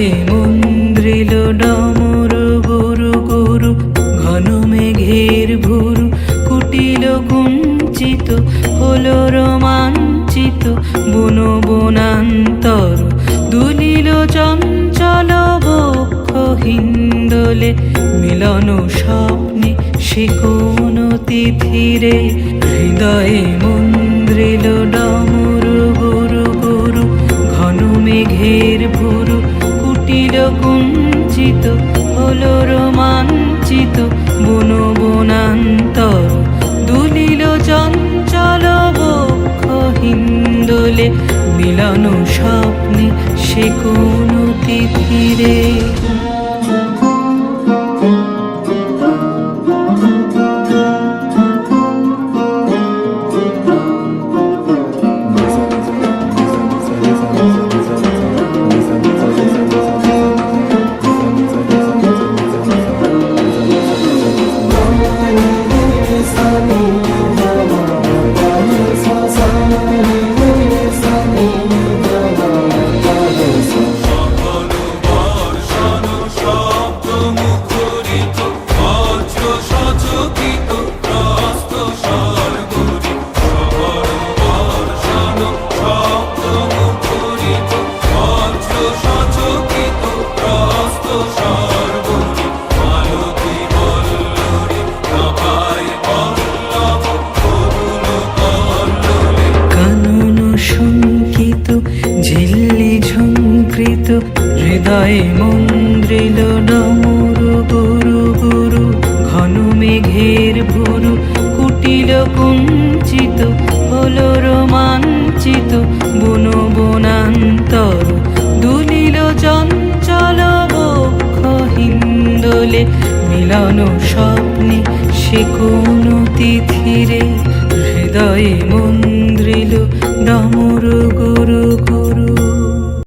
ঘরে মন্দ্রিল ডমর গুরু গুরু, ঘন মেঘের ভুরু, কুটিল কুঞ্চিত, হল রোমাঞ্চিত, বন বনান্তর, দুলিল চঞ্চল বক্ষ হিন্দলে মিলন স্বপ্নে সে তিথিরে, হৃদয়ে মন্দ্রিল ড কুঞ্চিত হলো রোমাঞ্চিত বন বনান্তর দুলিল চঞ্চল হিন্দোলে মিলন স্বপ্নে সে কোন তিথিরে। Sunny. হৃদয়ে মন্দ্রিল ডমরু গুরু গুরু, ঘন মেঘের ভুরু, কুটিল কুঞ্চিত, হলো রোমাঞ্চিত, বন বনান্তর, দুলিল চঞ্চল হিন্দোলে, মিলন স্বপ্নে সে কোন তিথিরে, হৃদয়ে মন্দ্রিল ডমরু